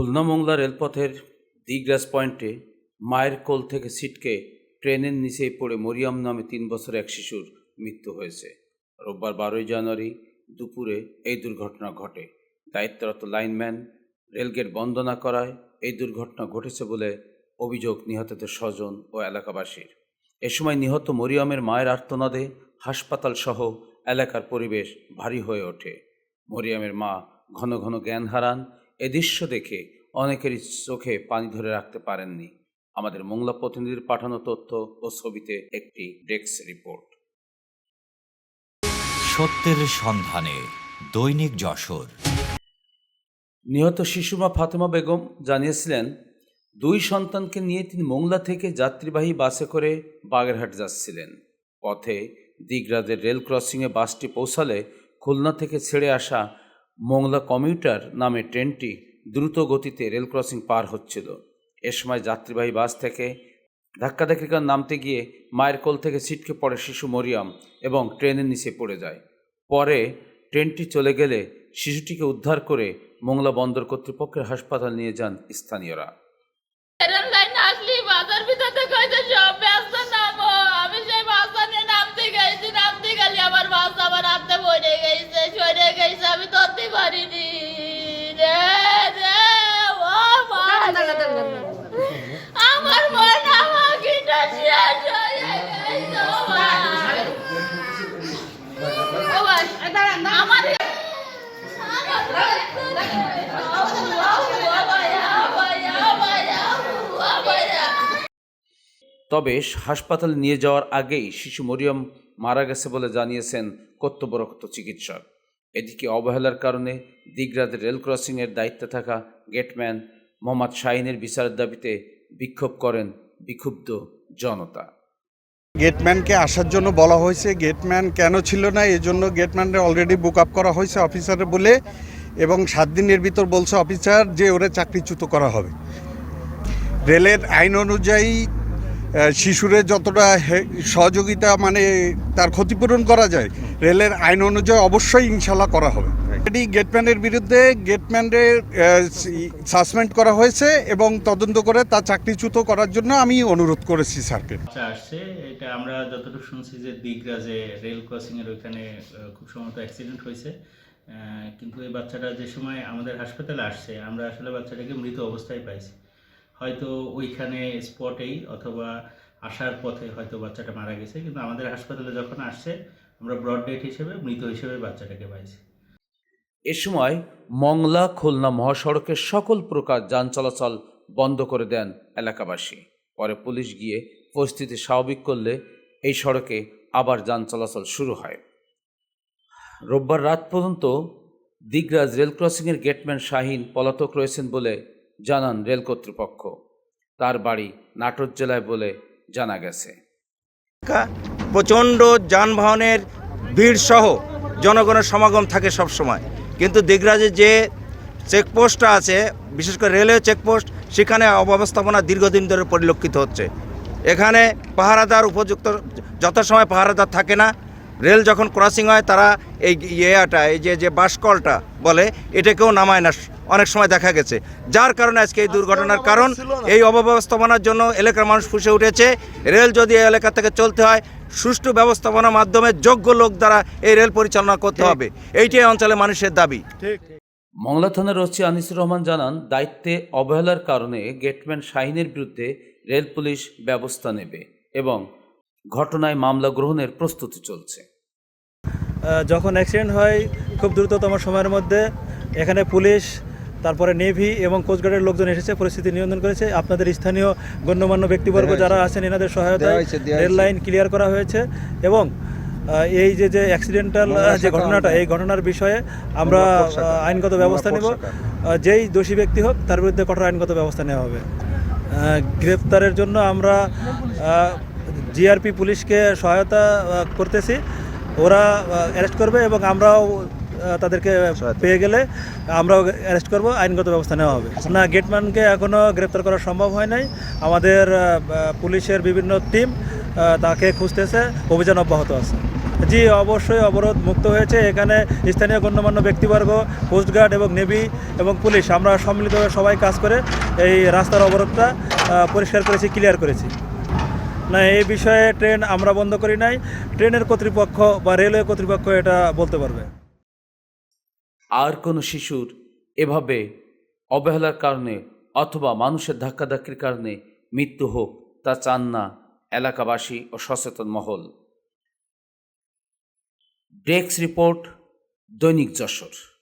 খুলনা মোংলা রেলপথের দিগ্রাস পয়েন্টে মায়ের কোল থেকে ছিটকে ট্রেনের নিচেই পড়ে মরিয়ম নামে তিন বছর এক শিশুর মৃত্যু হয়েছে। রোববার বারোই জানুয়ারি দুপুরে এই দুর্ঘটনা ঘটে। দায়িত্বরত লাইনম্যান রেলগেট বন্ধ না করায় এই দুর্ঘটনা ঘটেছে বলে অভিযোগ নিহতদের স্বজন ও এলাকাবাসীর। এ সময় নিহত মরিয়মের মায়ের আর্তনাদে হাসপাতাল সহ এলাকার পরিবেশ ভারী হয়ে ওঠে। মরিয়মের মা ঘন ঘন জ্ঞান হারান এ দৃশ্য দেখে অনেকেরই চোখে পানি ধরে রাখতে পারেননি। আমাদের মোংলা প্রতিনিধির পাঠানো তথ্য ও ছবিতে একটি ডেস্ক রিপোর্ট। সত্যের সন্ধানে দৈনিক যশোর। নিহত শিশুমা ফাতেমা বেগম জানিয়েছিলেন দুই সন্তানকে নিয়ে তিনি মোংলা থেকে যাত্রীবাহী বাসে করে বাগেরহাট যাচ্ছিলেন। পথে দিগরাজের রেল ক্রসিংয়ে বাসটি পৌঁছালে খুলনা থেকে ছেড়ে আসা মোংলা কমিউটার নামে ট্রেনটি দ্রুত গতিতে রেল ক্রসিং পার হচ্ছিল। এ সময় যাত্রীবাহী বাস থেকে ধাক্কাধাক্কিকার নামতে গিয়ে মায়ের কোল থেকে ছিটকে পড়ে শিশু মরিয়াম এবং ট্রেনের নিচে পড়ে যায়। পরে ট্রেনটি চলে গেলে শিশুটিকে উদ্ধার করে মোংলা বন্দর কর্তৃপক্ষের হাসপাতাল নিয়ে যান স্থানীয়রা। তবে হাসপাতালে নিয়ে যাওয়ার আগেই শিশু মরিয়ম মারা গেছে বলে জানিয়েছেন কর্তব্যরত চিকিৎসক। এদিকে অবহেলার কারণে দিগরাদের রেল ক্রসিংয়ের দায়িত্বে থাকা গেটম্যান মোহাম্মদ শাহিনের বিচারের দাবিতে বিক্ষোভ করেন বিক্ষুব্ধ জনতা। গেটম্যানকে আসার জন্য বলা হয়েছে, গেটম্যান কেন ছিল না এই জন্য গেটম্যানকে অলরেডি বুক আপ করা হয়েছে অফিসারে বলে এবং সাত দিনের ভিতর বলছে অফিসার যে ওরা চাকরিচ্যুত করা হবে। রেলের আইন অনুযায়ী শিশুরে যতটা সহযোগিতা মানে তার ক্ষতিপূরণ করা যায়, রেলের আইন অনুযায়ী অবশ্যই ইনশাল্লাহ করা হবে। এটি গেটম্যানের বিরুদ্ধে গেটম্যানের সাসপেন্ড করা হয়েছে এবং তদন্ত করে তার চাকরিচ্যুত করার জন্য আমি অনুরোধ করেছি স্যারকে। আসছে, এটা আমরা যতটুকু শুনছি যে দিগরাজে রেল ক্রসিং এর ওইখানে খুব সম্ভবত অ্যাক্সিডেন্ট হয়েছে কিন্তু এই বাচ্চাটা যে সময় আমাদের হাসপাতালে আসছে, আমরা আসলে বাচ্চাটাকে মৃত অবস্থায় পাইছি। হয়তো ওইখানে স্পটেই অথবা আসার পথে হয়তো বাচ্চাটা মারা গেছে, কিন্তু আমাদের হাসপাতালে যখন আসছে, আমরা ব্রড ডেট হিসেবে, মৃত হিসেবে বাচ্চাটাকে পাইছি। এ সময় মংলা, খুলনা মহাসড়কের সকল প্রকার যান চলাচল বন্ধ করে দেন এলাকাবাসী। পরে পুলিশ গিয়ে পরিস্থিতি স্বাভাবিক করলে এই সড়কে আবার যান চলাচল শুরু হয়। রোববার রাত পর্যন্ত দিগরাজ রেল ক্রসিংয়ের গেটম্যান শাহিন পলাতক রয়েছেন বলে জানান রেল কর্তৃপক্ষ। তার বাড়ি নাটোর জেলায় বলে জানা গেছে। প্রচণ্ড যানবাহনের ভিড় সহ জনগণের সমাগম থাকে সব সময় কিন্তু দিগরাজের যে চেকপোস্টটা আছে, বিশেষ করে রেলওয়ে চেকপোস্ট, সেখানে অব্যবস্থাপনা দীর্ঘদিন ধরে পরিলক্ষিত হচ্ছে। এখানে পাহারাদার উপযুক্ত, যথাসময় পাহারাদার থাকে না। রেল যখন ক্রসিং হয়, তারা এই ইয়েটা, এই যে যে বাসকলটা বলে, এটাকেও নামায় না অনেক সময় দেখা গেছে। যার কারণে আজকে এই দুর্ঘটনার কারণ এই অব্যবস্থাপনার জন্য এলাকার মানুষ ফুসে উঠেছে। রেল যদি এই এলাকা থেকে চলতে হয় সুষ্ঠু ব্যবস্থাপনার মাধ্যমে যোগ্য লোক দ্বারা এই রেল পরিচালনা করতে হবে। এইটাই অঞ্চলে মানুষের দাবি। মংলা থানার ওসি আনিসুর রহমান জানান দায়িত্বে অবহেলার কারণে গেটম্যান শাহিনের বিরুদ্ধে রেল পুলিশ ব্যবস্থা নেবে এবং ঘটনায় মামলা গ্রহণের প্রস্তুতি চলছে। যখন অ্যাক্সিডেন্ট হয় খুব দ্রুততম সময়ের মধ্যে এখানে পুলিশ তারপরে নেভি এবং কোস্টগার্ডের লোকজন এসেছে পরিস্থিতি নিয়ন্ত্রণ করেছে। আপনাদের স্থানীয় গণ্যমান্য ব্যক্তিবর্গ যারা আছেন এনাদের সহায়তায় রেল লাইন ক্লিয়ার করা হয়েছে এবং এই যে যে অ্যাক্সিডেন্টাল যে ঘটনাটা এই ঘটনার বিষয়ে আমরা আইনগত ব্যবস্থা নেব। যেই দোষী ব্যক্তি হোক তার বিরুদ্ধে কঠোর আইনগত ব্যবস্থা নেওয়া হবে। আহ, গ্রেপ্তারের জন্য আমরা জিআরপি পুলিশকে সহায়তা করতেছি। ওরা অ্যারেস্ট করবে এবং আমরাও তাদেরকে পেয়ে গেলে আমরাও অ্যারেস্ট করব আইনগত ব্যবস্থা নেওয়া হবে। না গেটম্যানকে এখনও গ্রেপ্তার করা সম্ভব হয় নাই। আমাদের পুলিশের বিভিন্ন টিম তাকে খুঁজতেছে অভিযান অব্যাহত আছে। জি অবশ্যই অবরোধ মুক্ত হয়েছে। এখানে স্থানীয় গণ্যমান্য ব্যক্তিবর্গ কোস্টগার্ড এবং নেভি এবং পুলিশ আমরা সম্মিলিতভাবে সবাই কাজ করে এই রাস্তার অবরোধটা পরিষ্কার করেছি ক্লিয়ার করেছি। না এই বিষয়ে ট্রেন আমরা বন্ধ করি নাই। ট্রেনের কর্তৃপক্ষ বা রেলওয়ে কর্তৃপক্ষ এটা বলতে পারবে। আর কোনো শিশুর এভাবে অবহেলার কারণে অথবা মানুষের ধাক্কাধাক্কির কারণে মৃত্যু হোক, তা চান না এলাকাবাসী ও সচেতন মহল। ডেস্ক রিপোর্ট, দৈনিক যশোর।